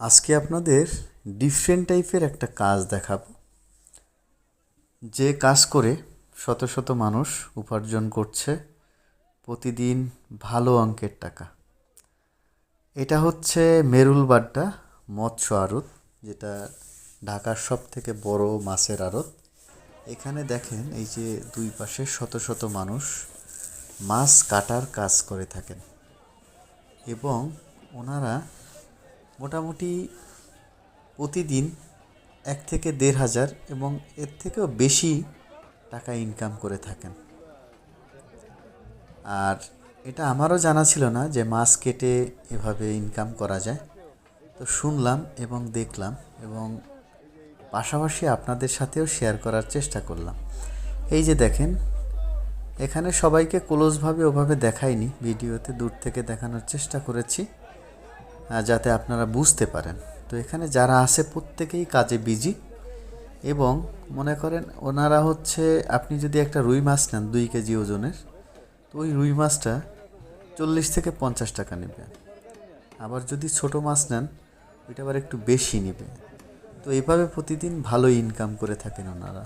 আজকে আপনাদের ডিফারেন্ট টাইপের একটা কাজ দেখাবো। যে কাজ করে শত শত মানুষ উপার্জন করছে প্রতিদিন ভালো অঙ্কের টাকা। এটা হচ্ছে মেরুলবাড্ডা মৎস্য আড়ত, যেটা ঢাকার সব থেকে বড় মাছের আড়ত। এখানে দেখেন এই যে দুই পাশে শত শত মানুষ মাছ কাটার কাজ করে থাকেন। এবং ওনারা মোটামুটি প্রতিদিন এক থেকে দেড় হাজার এবং এর থেকেও বেশি টাকা ইনকাম করে থাকেন। আর এটা আমারও জানা ছিল না যে মাছ কেটে এভাবে ইনকাম করা যায়। তো শুনলাম এবং দেখলাম এবং পাশাপাশি আপনাদের সাথেও শেয়ার করার চেষ্টা করলাম। এই যে দেখেন, এখানে সবাইকে ক্লোজভাবে ওভাবে দেখাইনি, ভিডিওতে দূর থেকে দেখানোর চেষ্টা করেছি। যাতে আপনারা বুঝতে পারেন। তো এখানে যারা আছে প্রত্যেকেই কাজে বিজি এবং মনে করেন ওনারা হচ্ছে, আপনি যদি একটা রুই মাছ নেন দুই কেজি ওজনের, তো ওই রুই মাছটা চল্লিশ থেকে পঞ্চাশ টাকা নেবে। আবার যদি ছোট মাছ নেন, ওইটা আবার একটু বেশি নেবে। তো এভাবে প্রতিদিন ভালো ইনকাম করে থাকেন ওনারা।